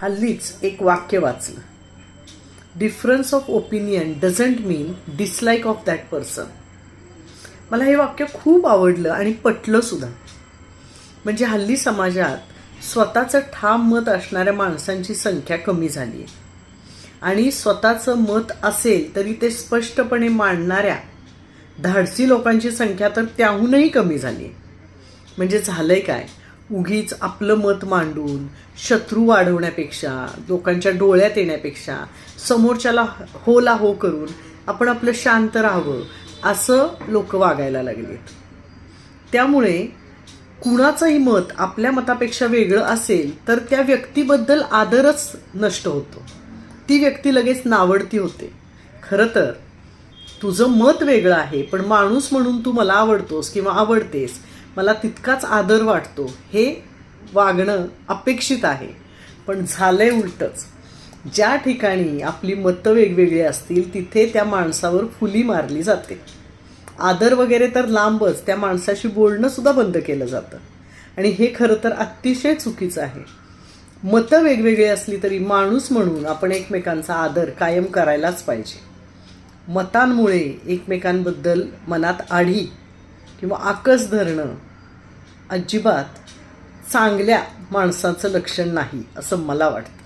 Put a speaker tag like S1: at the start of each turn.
S1: हल्लीच एक वाक्य वाचलं. Difference of opinion doesn't mean dislike of that person मला हे वाक्य खूप आवडलं आणि पटलं सुद्धा. म्हणजे हल्ली समाजात स्वतःचं ठाम मत असणाऱ्या माणसांची संख्या कमी झाली आहे. आणि स्वतःचं मत असेल तरी ते स्पष्टपणे मांडणाऱ्या धाडसी लोकांची संख्या तर त्याहूनही कमी झाली आहे. म्हणजे झालं आहे काय? उगीच आपलं मत मांडून शत्रू वाढवण्यापेक्षा लोकांच्या डोळ्यात येण्यापेक्षा समोरच्याला होला हो करून आपण आपलं शांत राहावं असं लोक वागायला लागलेत. त्यामुळे कुणाचंही मत आपल्या मतापेक्षा वेगळं असेल तर त्या व्यक्तीबद्दल आदरच नष्ट होतो. ती व्यक्ती लगेच नावडती होते. खरं तर तुझं मत वेगळं आहे पण माणूस म्हणून तू मला आवडतोस किंवा आवडतेस मला तितकाच आदर वाटतो हे वागणं अपेक्षित आहे. पण झालंय उलटच. ज्या ठिकाणी आपली मतं वेगवेगळी असतील तिथे त्या माणसावर फुली मारली जाते. आदर वगैरे तर लांबच त्या माणसाशी बोलणंसुद्धा बंद केलं जातं. आणि हे खरं तर अतिशय चुकीचं आहे. मतं वेगवेगळी असली तरी माणूस म्हणून आपण एकमेकांचा आदर कायम करायलाच पाहिजे. मतांमुळे एकमेकांबद्दल मनात आढी किंवा आकस धरणं अजिबात चांगल्या माणसाचं लक्षण नाही असं मला वाटतं.